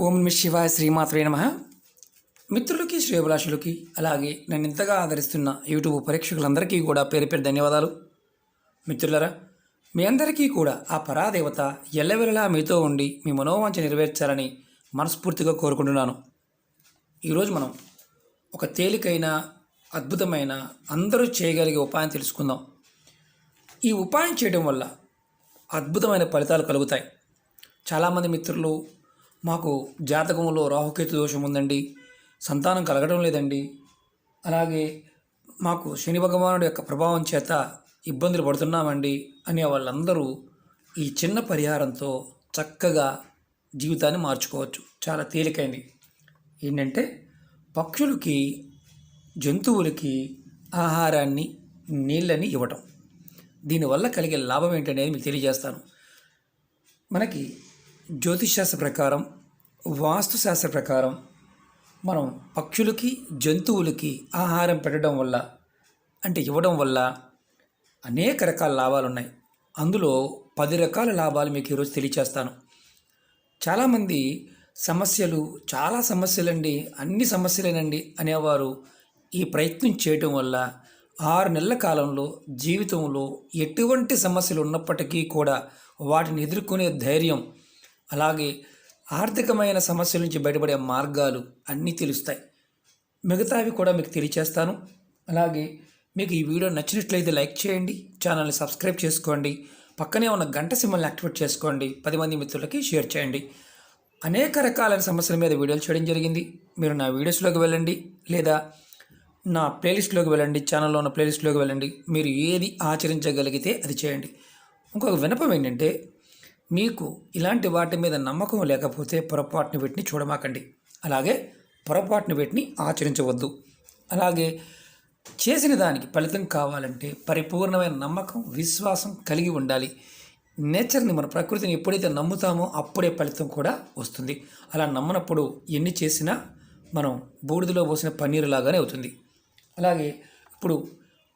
ఓం నమ శివాయ శ్రీమాత్రే నమ. మిత్రులకి శ్రేయభిలాషులకి అలాగే నన్ను ఇంతగా ఆదరిస్తున్న యూట్యూబ్ పరీక్షకులందరికీ కూడా పేరు పేరు ధన్యవాదాలు. మిత్రులరా మీ అందరికీ కూడా ఆ పరాదేవత ఎల్లవెల్లలా మీతో ఉండి మీ మనోవాంఛ నెరవేర్చాలని మనస్ఫూర్తిగా కోరుకుంటున్నాను. ఈరోజు మనం ఒక తేలికైన అద్భుతమైన అందరూ చేయగలిగే ఉపాయం తెలుసుకుందాం. ఈ ఉపాయం చేయడం వల్ల అద్భుతమైన ఫలితాలు కలుగుతాయి. చాలామంది మిత్రులు మాకు జాతకంలో రాహుకేతు దోషం ఉందండి. సంతానం కలగడం లేదండి. అలాగే మాకు శని భగవానుడి యొక్క ప్రభావం చేత ఇబ్బందులు పడుతున్నామండి అనే వాళ్ళందరూ ఈ చిన్న పరిహారంతో చక్కగా జీవితాన్ని మార్చుకోవచ్చు. చాలా తేలికైంది. ఏంటంటే పక్షులకి జంతువులకి ఆహారాన్ని నీళ్ళని ఇవ్వటం. దీనివల్ల కలిగే లాభం ఏంటనేది మీకు తెలియజేస్తాను. మనకి జ్యోతిషశాస్త్ర ప్రకారం వాస్తుశాస్త్ర ప్రకారం మనం పక్షులకి జంతువులకి ఆహారం పెట్టడం వల్ల అంటే ఇవ్వడం వల్ల అనేక రకాల లాభాలు ఉన్నాయి అందులో పది రకాల లాభాలు మీకు ఈరోజు తెలియచేస్తాను. చాలామంది సమస్యలు చాలా సమస్యలండి అన్ని సమస్యలేనండి అనేవారు ఈ ప్రయత్నం చేయటం వల్ల ఆరు నెలల కాలంలో జీవితంలో ఎటువంటి సమస్యలు ఉన్నప్పటికీ కూడా వాటిని ఎదుర్కొనే ధైర్యం అలాగే ఆర్థికమైన సమస్యల నుంచి బయటపడే మార్గాలు అన్నీ తెలుస్తాయి. మిగతావి కూడా మీకు తెలియచేస్తాను. అలాగే మీకు ఈ వీడియో నచ్చినట్లయితే లైక్ చేయండి ఛానల్ని సబ్స్క్రైబ్ చేసుకోండి పక్కనే ఉన్న గంట సింబల్ని యాక్టివేట్ చేసుకోండి పది మంది మిత్రులకి షేర్ చేయండి. అనేక రకాలైన సమస్యల మీద వీడియోలు చేయడం జరిగింది. మీరు నా వీడియోస్లోకి వెళ్ళండి లేదా నా ప్లేలిస్ట్లోకి వెళ్ళండి ఛానల్లో ఉన్న ప్లేలిస్ట్లోకి వెళ్ళండి. మీరు ఏది ఆచరించగలిగితే అది చేయండి. ఇంకొక వినపం ఏంటంటే మీకు ఇలాంటి వాటి మీద నమ్మకం లేకపోతే పొరపాటుని వీటిని చూడమాకండి. అలాగే పొరపాటుని వీటిని ఆచరించవద్దు. అలాగే చేసిన దానికి ఫలితం కావాలంటే పరిపూర్ణమైన నమ్మకం విశ్వాసం కలిగి ఉండాలి. నేచర్ని మన ప్రకృతిని ఎప్పుడైతే నమ్ముతామో అప్పుడే ఫలితం కూడా వస్తుంది. అలా నమ్మనప్పుడు ఎన్ని చేసినా మనం బూడిదలో పోసిన పన్నీరు లాగానే అవుతుంది. అలాగే ఇప్పుడు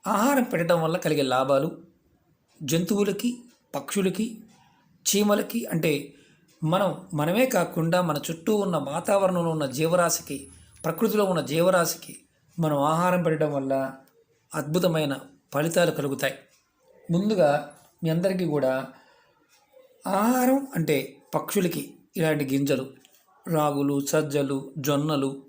ఆహారం పెట్టడం వల్ల కలిగే లాభాలు జంతువులకి పక్షులకి చీమలకి అంటే మనం మనమే కాకుండా మన చుట్టూ ఉన్న వాతావరణంలో ఉన్న జీవరాశికి ప్రకృతిలో ఉన్న జీవరాశికి మనం ఆహారం పెట్టడం వల్ల అద్భుతమైన ఫలితాలు కలుగుతాయి. ముందుగా మీ అందరికీ కూడా ఆహారం అంటే పక్షులకి ఇలాంటి గింజలు రాగులు సజ్జలు జొన్నలు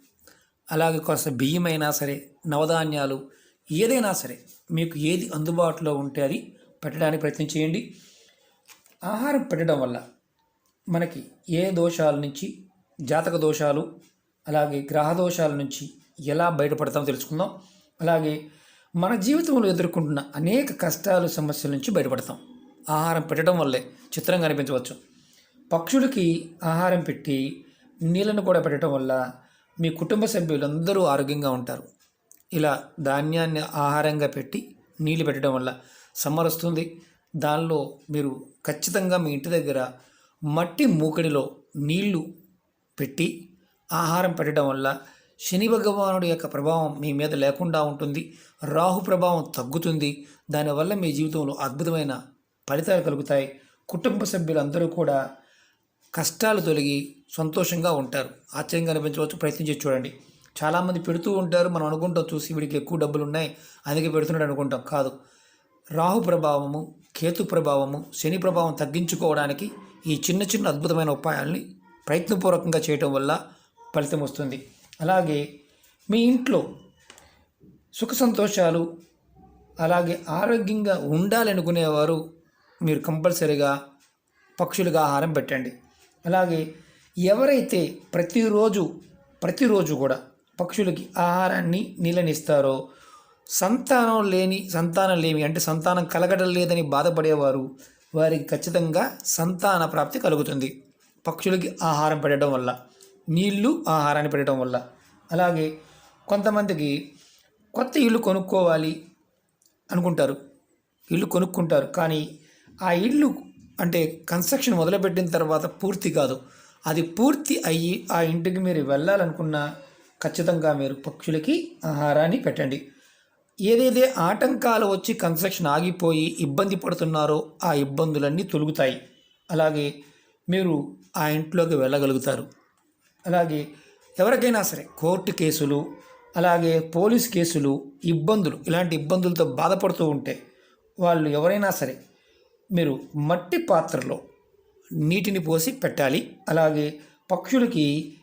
అలాగే కాస్త బియ్యమైనా సరే నవధాన్యాలు ఏదైనా సరే మీకు ఏది అందుబాటులో ఉంటే అది పెట్టడానికి ప్రయత్నం చేయండి. ఆహారం పెట్టడం వల్ల మనకి ఏ దోషాల నుంచి జాతక దోషాలు అలాగే గ్రహ దోషాల నుంచి ఎలా బయటపడతామో తెలుసుకుందాం. అలాగే మన జీవితంలో ఎదుర్కొంటున్న అనేక కష్టాలు సమస్యల నుంచి బయటపడతాం. ఆహారం పెట్టడం వల్లే చిత్రంగా అనిపించవచ్చు. పక్షులకి ఆహారం పెట్టి నీళ్ళను కూడా పెట్టడం వల్ల మీ కుటుంబ సభ్యులందరూ ఆరోగ్యంగా ఉంటారు. ఇలా ధాన్యాన్ని ఆహారంగా పెట్టి నీళ్ళు పెట్టడం వల్ల సమ్మర్ వస్తుంది దానిలో మీరు ఖచ్చితంగా మీ ఇంటి దగ్గర మట్టి మూకడిలో నీళ్ళు పెట్టి ఆహారం పెట్టడం వల్ల శని భగవానుడి యొక్క ప్రభావం మీ మీద లేకుండా ఉంటుంది రాహు ప్రభావం తగ్గుతుంది. దానివల్ల మీ జీవితంలో అద్భుతమైన ఫలితాలు కలుగుతాయి. కుటుంబ సభ్యులందరూ కూడా కష్టాలు తొలగి సంతోషంగా ఉంటారు. ఆశ్చర్యంగా అనిపించవచ్చు. ప్రయత్నించి చూడండి. చాలామంది పెడుతూ ఉంటారు. మనం అనుకుంటాం చూసి వీడికి ఎక్కువ డబ్బులు ఉన్నాయి అందుకే పెడుతున్నాడు అనుకుంటాం. కాదు. రాహు ప్రభావము కేతు ప్రభావము శని ప్రభావం తగ్గించుకోవడానికి ఈ చిన్న చిన్న అద్భుతమైన ఉపాయాల్ని ప్రయత్నపూర్వకంగా చేయటం వల్ల ఫలితం వస్తుంది. అలాగే మీ ఇంట్లో సుఖ సంతోషాలు అలాగే ఆరోగ్యంగా ఉండాలనుకునేవారు మీరు కంపల్సరీగా పక్షులుగా ఆహారం పెట్టండి. అలాగే ఎవరైతే ప్రతిరోజు ప్రతిరోజు కూడా పక్షులకి ఆహారాన్ని నీళ్ళనిస్తారో సంతానం లేని సంతానం లేమి అంటే సంతానం కలగడం లేదని బాధపడేవారు వారికి ఖచ్చితంగా సంతాన ప్రాప్తి కలుగుతుంది. పక్షులకి ఆహారం పెట్టడం వల్ల నీళ్ళు ఆహారాన్ని పెట్టడం వల్ల. అలాగే కొంతమందికి కొత్త ఇల్లు కొనుక్కోవాలి అనుకుంటారు ఇల్లు కొనుక్కుంటారు. కానీ ఆ ఇల్లు అంటే కన్స్ట్రక్షన్ మొదలుపెట్టిన తర్వాత పూర్తి కాదు. అది పూర్తి అయ్యి ఆ ఇంటికి మీరు వెళ్ళాలనుకున్నా ఖచ్చితంగా మీరు పక్షులకి ఆహారాన్ని పెట్టండి. ఏదైతే ఆటంకాలు వచ్చి కన్స్ట్రక్షన్ ఆగిపోయి ఇబ్బంది పడుతున్నారో ఆ ఇబ్బందులన్నీ తొలుగుతాయి. అలాగే మీరు ఆ ఇంట్లోకి వెళ్ళగలుగుతారు. అలాగే ఎవరికైనా సరే కోర్టు కేసులు అలాగే పోలీస్ కేసులు ఇబ్బందులు ఇలాంటి ఇబ్బందులతో బాధపడుతూ ఉంటే వాళ్ళు ఎవరైనా సరే మీరు మట్టి పాత్రలో నీటిని పోసి పెట్టాలి. అలాగే పక్షులకి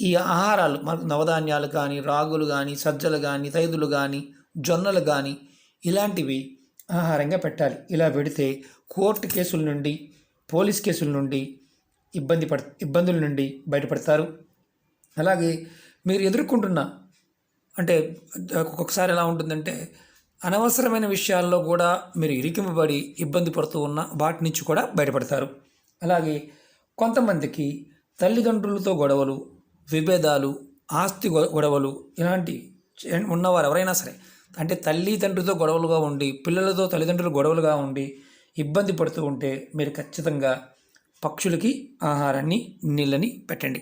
ఈ ఆహారాలు మనకు నవధాన్యాలు కానీ రాగులు కానీ సజ్జలు కానీ తైదులు కానీ జొన్నలు కానీ ఇలాంటివి ఆహారంగా పెట్టాలి. ఇలా పెడితే కోర్టు కేసుల నుండి పోలీస్ కేసుల నుండి ఇబ్బంది పడ ఇబ్బందుల నుండి బయటపడతారు. అలాగే మీరు ఎదుర్కొంటున్న అంటే ఒక్కొక్కసారి ఎలా ఉంటుందంటే అనవసరమైన విషయాల్లో కూడా మీరు ఇరికింపబడి ఇబ్బంది పడుతూ ఉన్న వాటి నుంచి కూడా బయటపడతారు. అలాగే కొంతమందికి తల్లిదండ్రులతో గొడవలు విభేదాలు ఆస్తి గొ- గొడవలు ఇలాంటి చే- ఉన్నవారు ఎవరైనా సరే అంటే తల్లి తండ్రితో గొడవలుగా ఉండి పిల్లలతో తల్లిదండ్రులు గొడవలుగా ఉండి ఇబ్బంది పడుతూ ఉంటే మీరు ఖచ్చితంగా పక్షులకి ఆహారాన్ని నీళ్ళని పెట్టండి.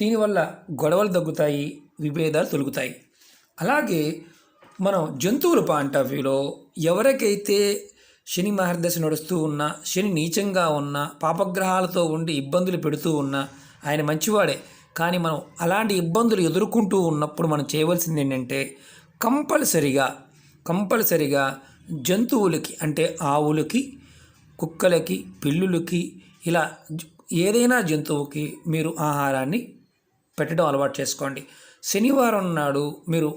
దీనివల్ల గొడవలు తగ్గుతాయి విభేదాలు తొలుగుతాయి. అలాగే మనం జంతువుల పాయింట్ ఆఫ్ వ్యూలో ఎవరికైతే శని మహర్దశ నడుస్తూ ఉన్నా శని నీచంగా ఉన్న పాపగ్రహాలతో ఉండి ఇబ్బందులు పెడుతూ ఉన్నా ఆయన మంచివాడే. కానీ మనం అలాంటి ఇబ్బందులు ఎదుర్కొంటూ ఉన్నప్పుడు మనం చేయవలసింది ఏంటంటే కంపల్సరిగా కంపల్సరిగా జంతువులకి అంటే ఆవులకి కుక్కలకి పిల్లులకి ఇలా ఏదైనా జంతువుకి మీరు ఆహారాన్ని పెట్టడం అలవాటు చేసుకోండి. శనివారం నాడు మీరు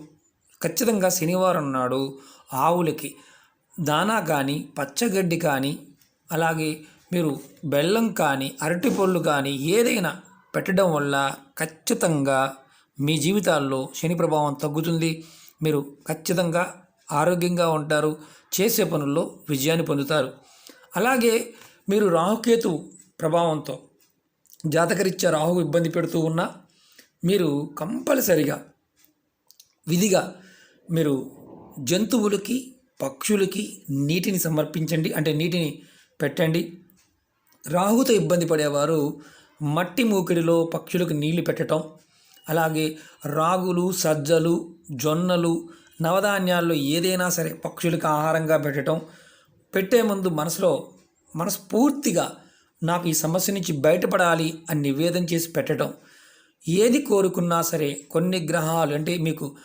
ఖచ్చితంగా శనివారం నాడు ఆవులకి దానా కానీ పచ్చగడ్డి కానీ అలాగే మీరు బెల్లం కానీ అరటిపళ్ళు కానీ ఏదైనా పెట్టడం వల్ల ఖచ్చితంగా మీ జీవితాల్లో శని ప్రభావం తగ్గుతుంది. మీరు ఖచ్చితంగా ఆరోగ్యంగా ఉంటారు చేసే పనుల్లో విజయాన్ని పొందుతారు. అలాగే మీరు రాహుకేతు ప్రభావంతో జాతకరీత్యా రాహు ఇబ్బంది పెడుతూ ఉన్నా మీరు కంపల్సరిగా విధిగా మీరు జంతువులకి పక్షులకి నీటిని సమర్పించండి. అంటే నీటిని పెట్టండి. రాహుతో ఇబ్బంది పడేవారు మట్టి మూకిడిలో పక్షులకు నీళ్ళు పెట్టడం అలాగే రాగులు సజ్జలు జొన్నలు నవధాన్యాల్లో ఏదైనా సరే పక్షులకు ఆహారంగా పెట్టడం పెట్టే ముందు మనసులో మనస్ఫూర్తిగా నాకు ఈ సమస్య నుంచి బయటపడాలి అని నివేదన చేసి పెట్టడం ఏది కోరుకున్నా సరే కొన్ని గ్రహాలు అంటే మీకు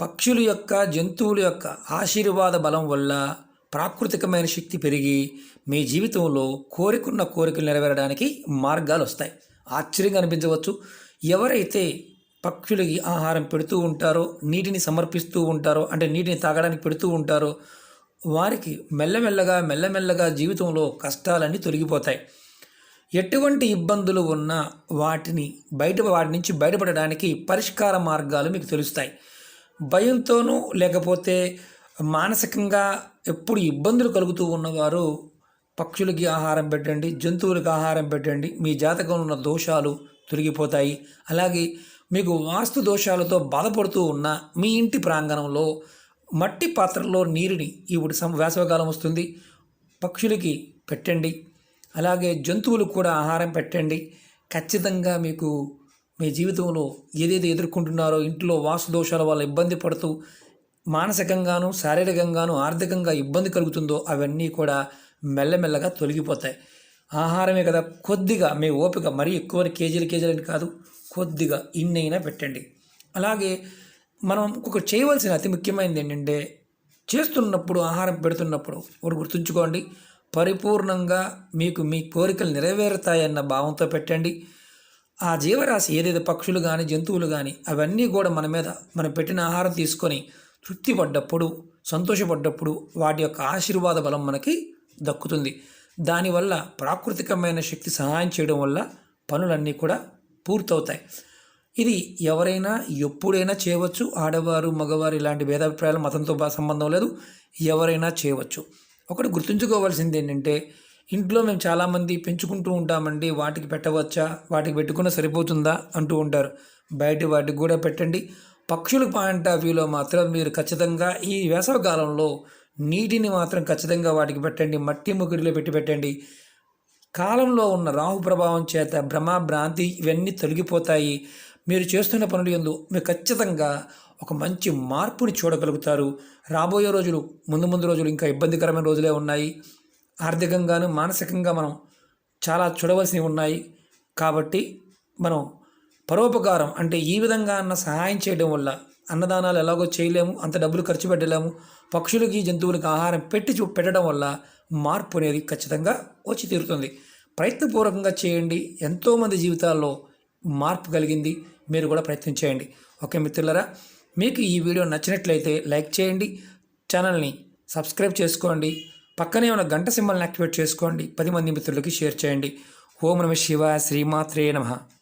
పక్షుల యొక్క జంతువుల యొక్క ఆశీర్వాద బలం వల్ల ప్రాకృతికమైన శక్తి పెరిగి మీ జీవితంలో కోరికున్న కోరికలు నెరవేరడానికి మార్గాలు వస్తాయి. ఆశ్చర్యంగా అనిపించవచ్చు. ఎవరైతే పక్షులకి ఆహారం పెడుతూ ఉంటారో నీటిని సమర్పిస్తూ ఉంటారో అంటే నీటిని తాగడానికి పెడుతూ ఉంటారో వారికి మెల్లమెల్లగా మెల్లమెల్లగా జీవితంలో కష్టాలన్నీ తొలగిపోతాయి. ఎటువంటి ఇబ్బందులు ఉన్నా వాటిని బయట వాటి నుంచి బయటపడడానికి పరిష్కార మార్గాలు మీకు తెలుస్తాయి. భయంతోనూ లేకపోతే మానసికంగా ఎప్పుడు ఇబ్బందులు కలుగుతూ ఉన్నవారు పక్షులకి ఆహారం పెట్టండి జంతువులకు ఆహారం పెట్టండి మీ జాతకంలో ఉన్న దోషాలు తొలగిపోతాయి. అలాగే మీకు వాస్తు దోషాలతో బాధపడుతూ ఉన్న మీ ఇంటి ప్రాంగణంలో మట్టి పాత్రలో నీరుని ఇప్పుడు సం వేసవకాలం వస్తుంది. పక్షులకి పెట్టండి. అలాగే జంతువులకు కూడా ఆహారం పెట్టండి. ఖచ్చితంగా మీకు మీ జీవితంలో ఏదైతే ఎదుర్కొంటున్నారో ఇంట్లో వాస్తు దోషాల వల్ల ఇబ్బంది పడుతూ మానసికంగాను శారీరకంగాను ఆర్థికంగా ఇబ్బంది కలుగుతుందో అవన్నీ కూడా మెల్లమెల్లగా తొలగిపోతాయి. ఆహారమే కదా కొద్దిగా మీ ఓపిక మరీ ఎక్కువ కేజీలు కేజీలు అని కాదు. కొద్దిగా ఇన్నైనా పెట్టండి. అలాగే మనం ఒకటి చేయవలసిన అతి ముఖ్యమైనది ఏంటంటే చేస్తున్నప్పుడు ఆహారం పెడుతున్నప్పుడు ఒకటి గుర్తుంచుకోండి. పరిపూర్ణంగా మీకు మీ కోరికలు నెరవేరుతాయన్న భావంతో పెట్టండి. ఆ జీవరాశి ఏదైతే పక్షులు కానీ జంతువులు కానీ అవన్నీ కూడా మన మీద మనం పెట్టిన ఆహారం తీసుకొని తృప్తి పడ్డప్పుడు సంతోషపడ్డప్పుడు వాటి యొక్క ఆశీర్వాద బలం మనకి దక్కుతుంది. దానివల్ల ప్రాకృతికమైన శక్తి సహాయం చేయడం వల్ల పనులన్నీ కూడా పూర్తవుతాయి. ఇది ఎవరైనా ఎప్పుడైనా చేయవచ్చు. ఆడవారు మగవారు ఇలాంటి భేదాభిప్రాయాలు మతంతో బాగా సంబంధం లేదు. ఎవరైనా చేయవచ్చు. ఒకటి గుర్తుంచుకోవాల్సింది ఏంటంటే ఇంట్లో మేము చాలామంది పెంచుకుంటూ ఉంటామండి. వాటికి పెట్టవచ్చా? వాటికి పెట్టుకున్న సరిపోతుందా? అంటూ ఉంటారు. బయట వాటికి కూడా పెట్టండి. పక్షుల పాయింట్ ఆఫ్ వ్యూలో మాత్రం మీరు ఖచ్చితంగా ఈ వేసవకాలంలో నీటిని మాత్రం ఖచ్చితంగా వాటికి పెట్టండి. మట్టి ముగ్గురిలో పెట్టి పెట్టండి. కాలంలో ఉన్న రాహు ప్రభావం చేత భ్రమ భ్రాంతి ఇవన్నీ తొలగిపోతాయి. మీరు చేస్తున్న పనులు ఎందు మీరు ఖచ్చితంగా ఒక మంచి మార్పుని చూడగలుగుతారు. రాబోయే రోజులు ముందు ముందు రోజులు ఇంకా ఇబ్బందికరమైన రోజులే ఉన్నాయి. ఆర్థికంగాను మానసికంగా మనం చాలా చూడవలసినవి ఉన్నాయి. కాబట్టి మనం పరోపకారం అంటే ఈ విధంగా అన్న సహాయం చేయడం వల్ల అన్నదానాలు ఎలాగో చేయలేము అంత డబ్బులు ఖర్చు పెట్టలేము. పక్షులకి జంతువులకి ఆహారం పెట్టి చూ పెట్టడం వల్ల మార్పు అనేది ఖచ్చితంగా వచ్చి తీరుతుంది. ప్రయత్నపూర్వకంగా చేయండి. ఎంతోమంది జీవితాల్లో మార్పు కలిగింది. మీరు కూడా ప్రయత్నం చేయండి. ఓకే మిత్రులరా మీకు ఈ వీడియో నచ్చినట్లయితే లైక్ చేయండి. ఛానల్ని సబ్స్క్రైబ్ చేసుకోండి. పక్కనే ఉన్న గంట సింబల్ని యాక్టివేట్ చేసుకోండి. పది మంది మిత్రులకి షేర్ చేయండి. ఓం నమ శివ శ్రీమాత్రే నమః.